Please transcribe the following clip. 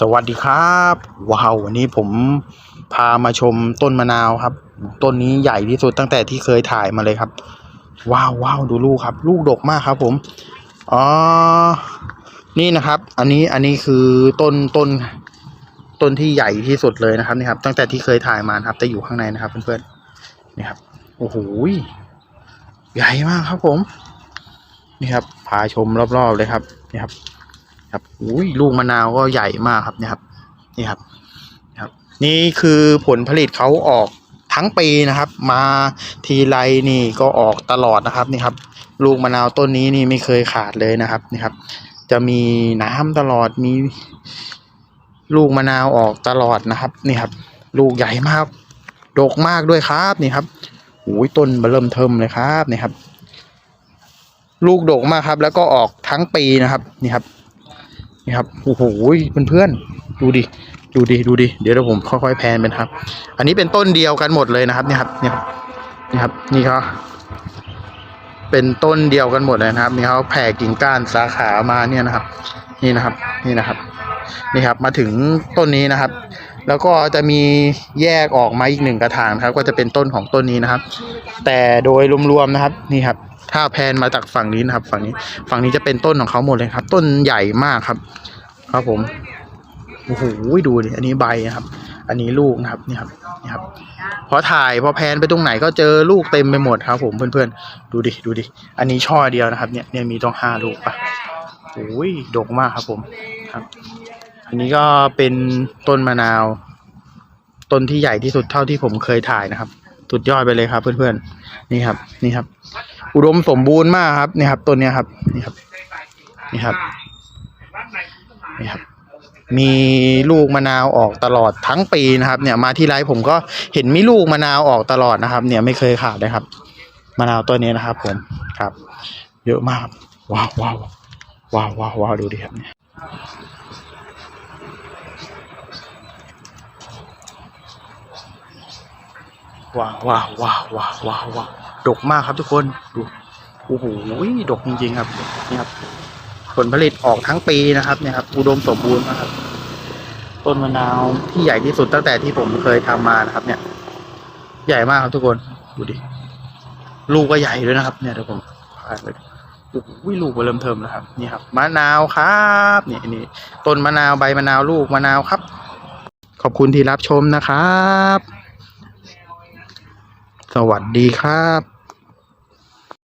สวัสดีครับว้าววันนี้ผมพามาชมต้นมะนาวครับ ต้นนี้ใหญ่ที่สุดตั้งแต่ที่เคยถ่ายมาเลยครับ ว้าวว้าวดูลูกครับ ลูกดกมากครับ ผมอ๋อนี่นะครับ อันนี้อันนี้คือต้นต้น ต้นที่ใหญ่ที่สุดเลยนะครับนี่ครับ ตั้งแต่ที่เคยถ่ายมานะครับ แต่อยู่ข้างในนะครับเพื่อนๆนี่ครับโอ้โหใหญ่มากครับ ผม นี่ครับพาชมรอบๆเลยครับ นี่ครับ ครับอุ้ยลูกมะนาวก็ใหญ่มากครับเนี่ยครับนี่ครับครับ นี่คือผลผลิตเขาออกทั้งปีนะครับ มาทีไรนี่ก็ออกตลอดนะครับนี่ครับ ลูกมะนาวต้นนี้นี่ไม่เคยขาดเลยนะครับนี่ครับ จะมีน้ำตลอดมี ลูกมะนาวออกตลอดนะครับนี่ครับ ลูกใหญ่มากดกมากด้วยครับนี่ครับโอ้ยต้นเบอเริ่มเทิมเลยครับนี่ครับ ลูกดกมากครับ แล้วก็ออกทั้งปีนะครับนี่ครับ นี่ครับโอ้โหเพื่อนๆดูดิดูดิดูดิเดี๋ยวเดี๋ยวผมค่อยๆแพนเป็นครับ อันนี้เป็นต้นเดียวกันหมดเลยนะครับเนี่ยครับเนี่ยครับนี่ครับนี่เขาเป็นต้นเดียวกันหมดเลยนะครับนี่เขาแผ่กิ่งก้านสาขามาเนี่ยนะครับ นี่นะครับนี่นะครับนี่ครับมาถึงต้นนี้นะครับ แล้วก็จะมีแยกออกมาอีกหนึ่งกระถางครับ ก็จะเป็นต้นของต้นนี้นะครับ แต่โดยรวมๆนะครับ นี่ครับ ถ้าแพนมาจากฝั่งนี้นะครับ ฝั่งนี้ฝั่งนี้จะเป็นต้นของเขาหมดเลยครับ ต้นใหญ่มากครับ ครับผมโอ้โหดูดิอันนี้ใบนะครับ อันนี้ลูกนะครับนี่ครับนี่ครับพอถ่ายพอแพนไปตรงไหนก็เจอลูกเต็มไปหมดครับ ผมเพื่อนๆดูดิดูดิอันนี้ช่อเดียวนะครับ เนี่ยเนี่ยมีต้องห้าลูกปะโอ้ยดกมากครับผมครับ อันนี้ก็เป็นต้นมะนาว ต้นที่ใหญ่ที่สุดเท่าที่ผมเคยถ่ายนะครับ สุดยอดไปเลยครับเพื่อนๆนี่ครับ นี่ครับ อุดมสมบูรณ์มากครับนี่ครับต้นเนี้ยครับ นี่ครับ นี่ครับนี่ครับ มีลูกมะนาวออกตลอดทั้งปีนะครับ เนี่ยมาที่ไรผมก็เห็นมีลูกมะนาวออกตลอดนะครับ เนี่ยไม่เคยขาดเลยครับมะนาวตัวนี้นะครับ ผมครับ เยอะมากว้าวว้าวว้าวว้าวว้าวดูดิครับเนี่ย ว้าวว้าวว้าวว้าวว้าวว้าวดกมากครับทุกคนดูโอ้โหดกจริงๆครับนี่ครับ ผลผลิตออกทั้งปีนะครับเนี่ยครับอุดมสมบูรณ์นะครับ ต้นมะนาวที่ใหญ่ที่สุดตั้งแต่ที่ผมเคยทำมานะครับ เนี่ย ใหญ่มากครับทุกคนดูดิลูกก็ใหญ่ด้วยนะครับ เนี่ยเดี๋ยวผมพาไปดูโอ้โหลูกก็เริ่มเทิมแล้วครับนี่ครับมะนาวครับนี่นี่ต้นมะนาวใบมะนาวลูกมะนาวครับ ขอบคุณที่รับชมนะครับ สวัสดีครับ